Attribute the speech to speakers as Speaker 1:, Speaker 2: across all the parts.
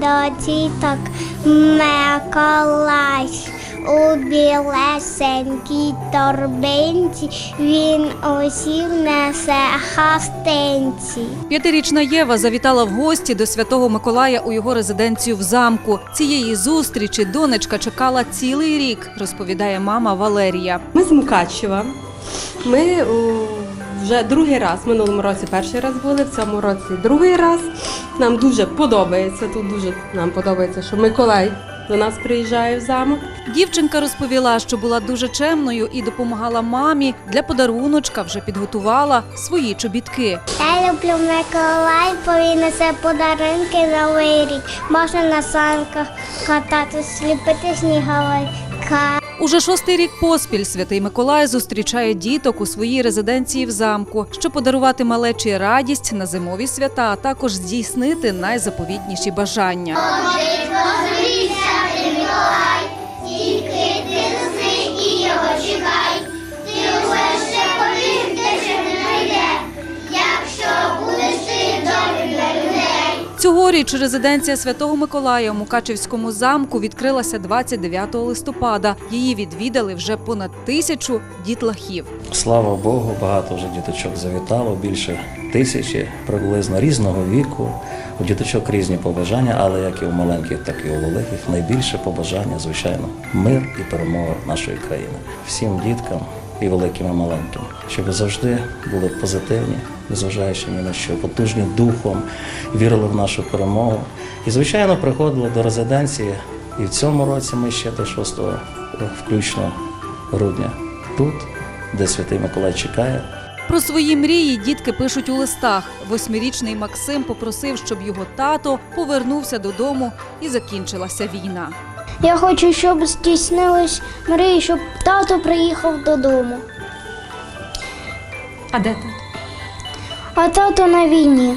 Speaker 1: до діток Миколай. У білесенькій торбинці він усім несе гостинці.
Speaker 2: П'ятирічна Єва завітала в гості до святого Миколая у його резиденцію в замку. Цієї зустрічі донечка чекала цілий рік, розповідає мама Валерія.
Speaker 3: Ми з Мукачева. Ми о, вже другий раз, в минулому році перший раз були, в цьому році другий раз. Нам дуже подобається. Тут дуже нам подобається, що Миколай до нас приїжджає в замок.
Speaker 2: Дівчинка розповіла, що була дуже чемною і допомагала мамі. Для подаруночка вже підготувала свої чобітки.
Speaker 1: Я люблю Миколай, бо він несе подарунки новий рік. Можна на санках кататись, ліпити сніговика.
Speaker 2: Уже шостий рік поспіль святий Миколай зустрічає діток у своїй резиденції в замку, щоб подарувати малечі радість на зимові свята, а також здійснити найзаповітніші бажання. Цьогоріч резиденція Святого Миколая у Мукачевському замку відкрилася 29 листопада. Її відвідали вже понад тисячу дітлахів.
Speaker 4: Слава Богу, багато вже діточок завітало, більше тисячі приблизно різного віку. У діточок різні побажання, але як і у маленьких, так і у великих. Найбільше побажання, звичайно, мир і перемога нашої країни. Всім діткам і великим, і маленьким, щоб завжди були позитивні, незважаючи ні на що, потужні духом, вірили в нашу перемогу. І, звичайно, приходили до резиденції. І в цьому році ми ще до 6 включно грудня тут, де Святий Миколай чекає.
Speaker 2: Про свої мрії дітки пишуть у листах. Восьмирічний Максим попросив, щоб його тато повернувся додому і закінчилася війна.
Speaker 1: Я хочу, щоб здійснились мрії, щоб тато приїхав додому.
Speaker 5: А де ти?
Speaker 1: А тато на війні.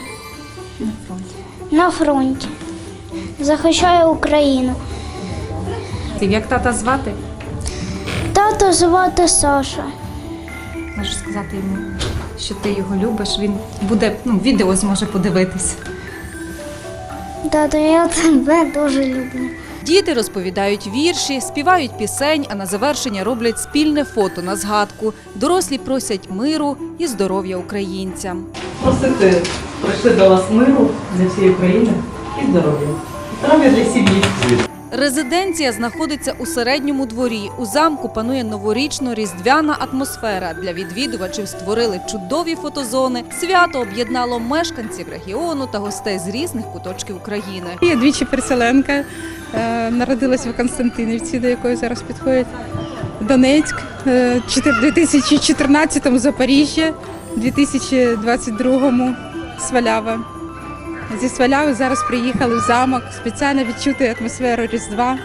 Speaker 1: На фронті. Захищає Україну.
Speaker 5: Як тата звати?
Speaker 1: Тато звати Саша.
Speaker 5: Можеш сказати йому, що ти його любиш. Він буде ну, відео зможе подивитись.
Speaker 1: Тато, я тебе дуже люблю.
Speaker 2: Діти розповідають вірші, співають пісень, а на завершення роблять спільне фото на згадку. Дорослі просять миру і здоров'я українцям.
Speaker 6: просити прийшли до вас миру для всієї України і здоров'я. Здоров'я для сім'ї.
Speaker 2: Резиденція знаходиться у середньому дворі. У замку панує новорічно-різдвяна атмосфера. Для відвідувачів створили чудові фотозони. Свято об'єднало мешканців регіону та гостей з різних куточків України.
Speaker 7: Я двічі переселенка, е, народилась в Константинівці, до якої зараз підходить Донецьк, е, чотир- 2014-му Запоріжжя, 2022-му Свалява. Зі Сваляви зараз приїхали в замок спеціально відчути атмосферу Різдва,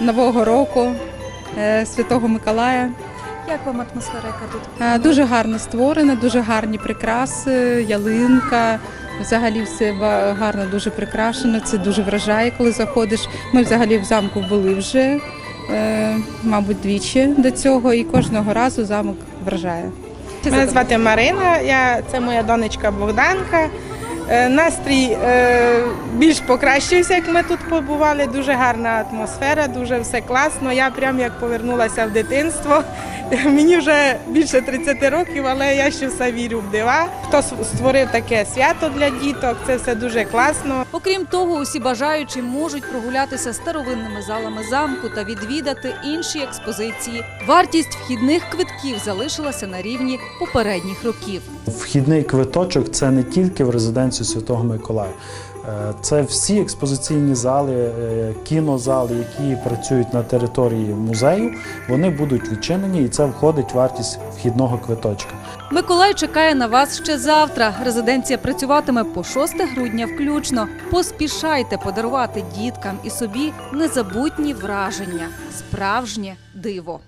Speaker 7: Нового року, е, Святого Миколая.
Speaker 5: Як вам атмосфера, яка тут?
Speaker 7: Е, Дуже гарно створено, дуже гарні прикраси, ялинка. Взагалі все гарно, дуже прикрашено. Це дуже вражає, коли заходиш. Ми взагалі в замку були вже, е, мабуть, двічі до цього, і кожного разу замок вражає.
Speaker 8: Мене звати Марина, я, це моя донечка Богданка. Е, Настрій е, більш покращився, як ми тут побували. Дуже гарна атмосфера, дуже все класно. Я прям як повернулася в дитинство. Мені вже більше 30 років, але я ще все вірю в дива. Хто створив таке свято для діток, це все дуже класно.
Speaker 2: Окрім того, усі бажаючі можуть прогулятися старовинними залами замку та відвідати інші експозиції. Вартість вхідних квитків залишилася на рівні попередніх років.
Speaker 9: Вхідний квиточок це не тільки в резиденцію Святого Миколая. Е, Це всі експозиційні зали, е, кінозали, які працюють на території музею. Вони будуть відчинені, і це входить вартість вхідного квиточка.
Speaker 2: Миколай чекає на вас ще завтра. Резиденція працюватиме по 6 грудня включно. Поспішайте подарувати діткам і собі незабутні враження, справжнє диво.